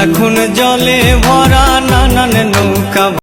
এখন জলে ভরা নানান নৌকা